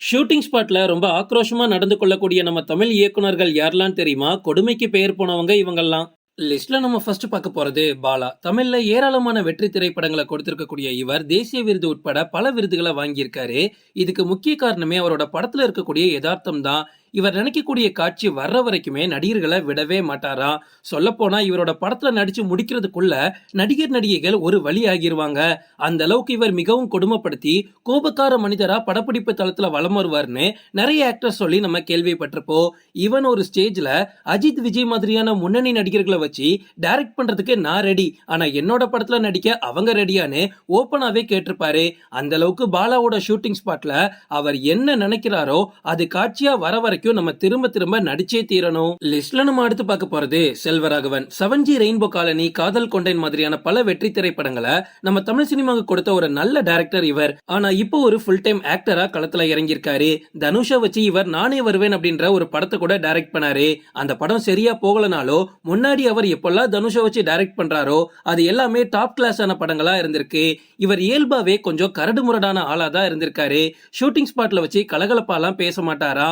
Shooting ஸ்பாட்ல ரொம்ப ஆக்ரோஷமா நடந்து கொள்ளக்கூடிய நம்ம தமிழ் இயக்குனர்கள் யாரெல்லாம் தெரியுமா? கொடுமைக்கு பெயர் போனவங்க இவங்கெல்லாம். லிஸ்ட்ல நம்ம ஃபர்ஸ்ட் பார்க்க போறது பாலா. தமிழ்ல ஏராளமான வெற்றி திரைப்படங்களை கொடுத்திருக்கக்கூடிய இவர் தேசிய விருது உட்பட பல விருதுகளை வாங்கியிருக்காரு. இதுக்கு முக்கிய காரணமே அவரோட படத்துல இருக்கக்கூடிய யதார்த்தம் தான். இவர் நினைக்கக்கூடிய காட்சி வர்ற வரைக்குமே நடிகர்களை விடவே மாட்டாராம் சொல்லப்போனா இவரோட படத்துல நடிச்சு முடிக்கிறதுக்குள்ள நடிகர் நடிகைகள் ஒரு வழி ஆகிருவாங்க. அந்த அளவுக்கு இவர் மிகவும் கொடுமைப்படுத்தி கோபக்கார மனிதரா படப்பிடிப்பு தளத்துல வலம் வருவார்னு நிறைய ஆக்டர் சொல்லி நம்ம கேள்விப்பட்டிருப்போம். இவன் ஒரு ஸ்டேஜ்ல அஜித் விஜய் மாதிரியான முன்னணி நடிகர்களை வச்சு டைரக்ட் பண்றதுக்கு நான் ரெடி ஆனா என்னோட படத்துல நடிக்க அவங்க ரெடியான்னு ஓப்பனாவே கேட்டிருப்பாரு. அந்த அளவுக்கு பாலாவோட ஷூட்டிங் ஸ்பாட்ல அவர் என்ன நினைக்கிறாரோ அது காட்சியா வர வரைக்கும் வரைக்கும் நம்ம திரும்ப திரும்ப நடிச்சே தீரணும். லிஸ்ட்ல நம்ம அடுத்து பார்க்க போறது Selvaraghavan. Seven G rainbow colony Kadhal Konden மாதிரியான பல வெற்றி திரைப்படங்களை நம்ம தமிழ் சினிமாவுக்கு கொடுத்த ஒரு நல்ல டைரக்டர் இவர். ஆனா இப்போ ஒரு ஃபுல் டைம் ஆக்டரா களத்துல இறங்கியிருக்காரு. தனுஷா வச்சு இவர் நானே வருவேன் அப்படின்ற ஒரு படத்தை கூட டைரக்ட் பண்ணாரு. அந்த படம் சரியா போகலனாலோ முன்னாடி அவர் எப்பெல்லாம் தனுஷா வச்சு டைரக்ட் பண்றாரோ அது எல்லாமே டாப் கிளாஸான படங்களா இருந்திருக்கு. இவர் இயல்பாவே கொஞ்சம் கரடு முரடான ஆளா தான் இருந்திருக்காரு. ஷூட்டிங் ஸ்பாட்ல வச்சு கலகலப்பாலாம் பேச மாட்டாரா?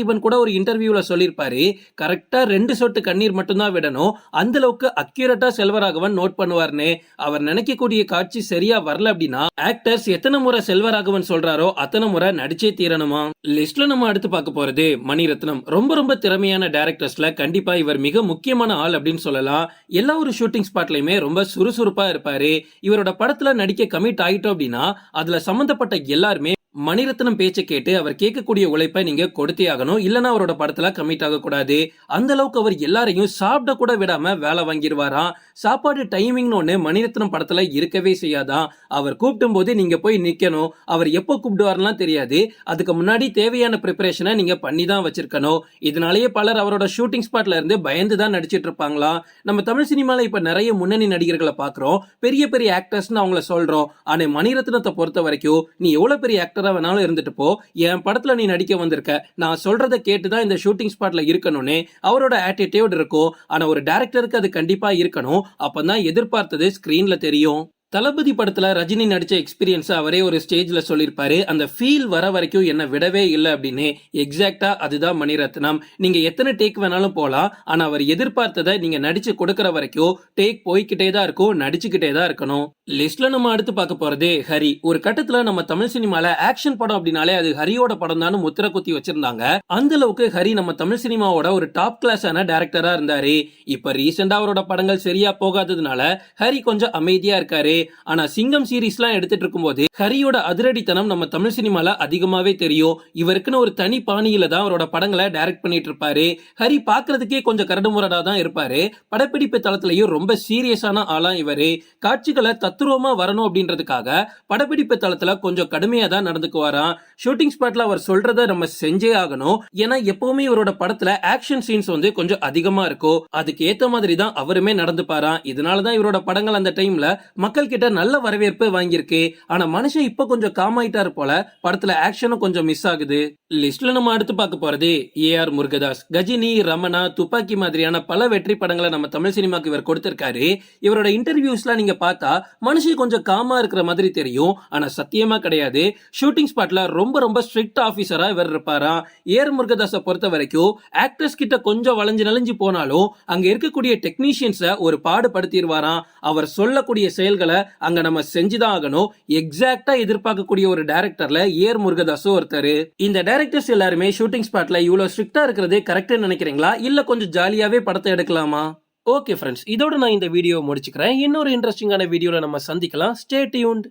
பார்த்திபன் கூட ஒரு இன்டர்வியூல சொல்லியிருப்பாரு கரெக்டா ரெண்டு சொட்டு கண்ணீர் மட்டும்தான் விடணும். அந்த அளவுக்கு அக்யூரேட்டா செல்வராகவன் நோட் பண்ணுவார்னு அவர் நினைக்கக்கூடிய காட்சி சரியா வரல அப்படின்னா ஆக்டர்ஸ் எத்தனை முறை செல்வராகவன் சொல்றாரோ அத்தனை முறை நடிச்சே தீரணுமா? லிஸ்ட்ல நம்ம அடுத்து பார்க்க போறது மணிரத்னம். ரொம்ப ரொம்ப திறமையான டேரக்டர்ஸ்ல கண்டிப்பா இவர் மிக முக்கியமான ஆள் அப்படின்னு சொல்லலாம். எல்லா ஒரு ஷூட்டிங் ஸ்பாட்லயுமே ரொம்ப சுறுசுறுப்பா இருப்பாரு. இவரோட படத்துல நடிக்க கமிட் ஆயிட்டோம் அப்படின்னா அதுல சம்பந்தப்பட்ட எல்லாருமே மணிரத்னம் பேச்சை கேட்டு அவர் கேட்கக்கூடிய உழைப்பை நீங்க கொடுத்தே ஆகணும். இல்லைன்னா அவரோட படத்துல கமிட் ஆகக்கூடாது. அந்த அளவுக்கு அவர் எல்லாரையும் சாப்பிட கூட விடாம வேலை வாங்கிடுவாராம் சாப்பாடு டைமிங்னு ஒன்று மணிரத்னம் படத்துல இருக்கவே செய்யாதான் அவர் கூப்பிடும் போது நீங்க போய் நிக்கணும். அவர் எப்போ கூப்பிடுவார்லாம் தெரியாது. அதுக்கு முன்னாடி தேவையான ப்ரிப்பரேஷனை நீங்க பண்ணி தான் வச்சிருக்கணும். இதனாலேயே பலர் அவரோட ஷூட்டிங் ஸ்பாட்ல இருந்து பயந்து தான் நடிச்சிட்டு இருப்பாங்களாம் நம்ம தமிழ் சினிமாவில் இப்போ நிறைய முன்னணி நடிகர்களை பார்க்குறோம் பெரிய பெரிய ஆக்டர்ஸ்னு அவங்கள சொல்றோம். ஆனால் மணிரத்னத்தை பொறுத்த வரைக்கும் நீ எவ்வளோ பெரிய ஆக்டர் வேணாலும் இருந்துட்டு போ. என் படத்துல நீ நடிக்க வந்திருக்க. நான் சொல்றத கேட்டுதான் இந்த ஷூட்டிங் ஸ்பாட்ல இருக்கணும்னு. அவரோட ஆட்டிடியூட் இருக்கும். ஆனா ஒரு டேரக்டருக்கு அது கண்டிப்பா இருக்கணும். அப்பதான் எதிர்பார்த்தது ஸ்கிரீன்ல தெரியும். தளபதி படத்துல ரஜினி நடிச்ச எக்ஸ்பீரியன்ஸ் அவரே ஒரு ஸ்டேஜ்ல சொல்லியிருப்பாரு அந்த ஃபீல் வர வரைக்கும் என்ன விடவே இல்லை அப்படின்னு எக்ஸாக்டா அதுதான் மணிரத்னம். நீங்க எத்தனை டேக் வேணாலும் போலாம். ஆனா அவர் எதிர்பார்த்ததை நீங்க நடிச்சு கொடுக்கற வரைக்கும் டேக் போய்கிட்டே தான் இருக்கும் நடிச்சுக்கிட்டே தான் இருக்கணும். லிஸ்ட்ல நம்ம அடுத்து பார்க்க போறது ஹரி. ஒரு கட்டத்துல நம்ம தமிழ் சினிமால ஆக்ஷன் படம் அப்படின்னாலே அது ஹரியோட படம் தான் முத்திர குத்தி வச்சிருந்தாங்க. அந்த அளவுக்கு ஹரி நம்ம தமிழ் சினிமாவோட ஒரு டாப் கிளாஸான டேரக்டரா இருந்தாரு. இப்ப ரீசெண்டா அவரோட படங்கள் சரியா போகாததுனால ஹரி கொஞ்சம் அமைதியா இருக்காரு. ஆனா சிங்கம் சீரீஸ்லாம் எடுத்துட்டு இருக்கும்போது ஹரியோட அதிரடித்தனம் நம்ம தமிழ் சினிமால அதிகமாவே தெரியும். இவருக்குன்னு ஒரு தனி பாணியில தான் அவரோட படங்களை டைரக்ட் பண்ணிட்டு இருப்பாரு. ஹரி பாக்குறதுக்கே கொஞ்சம் கரடுமுரடா தான் இருப்பாரு. படப்பிடிப்பு தளத்திலையும் ரொம்ப சீரியஸான ஆளா இவரு. காட்சிகளை தத்துருவமா வரணும் அப்படின்றதுக்காக படப்பிடிப்பு தளத்துல கொஞ்சம் கடுமையா தான் நடந்துக்குவாராம். ஷூட்டிங் ஸ்பாட்ல அவர் சொல்றத நம்ம செஞ்சே ஆகணும். ஏன்னா எப்பவுமே இவரோட படத்துல ஆக்ஷன் சீன்ஸ் வந்து கொஞ்சம் அதிகமா இருக்கும். அதுக்கு ஏத்த மாதிரி தான் அவருமே நடந்துப்பாராம். இதனாலதான் இவரோட படங்கள் அந்த டைம்ல மக்கள் கிட்ட நல்ல வரவேற்பு வாங்கியிருக்கு. ஆனா மனுஷன் இப்ப கொஞ்சம் காமாயிட்டாரு போல. படத்துல ஆக்ஷனும் கொஞ்சம் மிஸ் ஆகுது. லிஸ்ட்ல நம்ம அடுத்து பார்க்க போறது ஏ ஆர் முருகதாஸ். கஜினி ரமணா துப்பாக்கி மாதிரியான பல வெற்றி படங்களை நம்ம தமிழ் சினிமாக்கு இவர் கொடுத்திருக்காரு. இவரோட இன்டர்வியூஸ்லாம் நீங்க பார்த்தா மனுஷன் கொஞ்சம் காமா இருக்கிற மாதிரி தெரியும். ஆனா சத்தியமா கிடையாது. ஷூட்டிங் ஸ்பாட்ல ரொம்ப ரொம்ப ஸ்ட்ரிக்ட் ஆஃபீஸரா இவர் இருப்பாராம் ஏஆர் முருகதாஸை பொறுத்த வரைக்கும் ஆக்டர்ஸ் கிட்ட கொஞ்சம் வளைஞ்சு நெளிஞ்சு போனாலும் அங்க இருக்கக்கூடிய டெக்னீஷியன்ஸை ஒரு பாடுபடுத்திடுவாராம். அவர் சொல்லக்கூடிய செயல்களை அங்க நம்ம செஞ்சுதான் ஆகணும். எக்ஸாக்டா எதிர்பார்க்கக்கூடிய ஒரு டேரக்டர்ல ஏர் முருகதாஸும் ஒருத்தர். இந்த டைரக்டர்ஸ் எல்லாருமே ஷூட்டிங் ஸ்பாட்ல இவ்வளவு ஸ்ட்ரிக்டா இருக்கிறது கரெக்ட்னு நினைக்கிறீங்களா? இல்ல கொஞ்சம் ஜாலியாவே படத்தை எடுக்கலாமா? ஓகே ஃப்ரெண்ட்ஸ் இதோட நான் இந்த வீடியோ முடிச்சுக்கிறேன். இன்னொரு இன்ட்ரெஸ்டிங்கான வீடியோவில் நம்ம சந்திக்கலாம். Stay tuned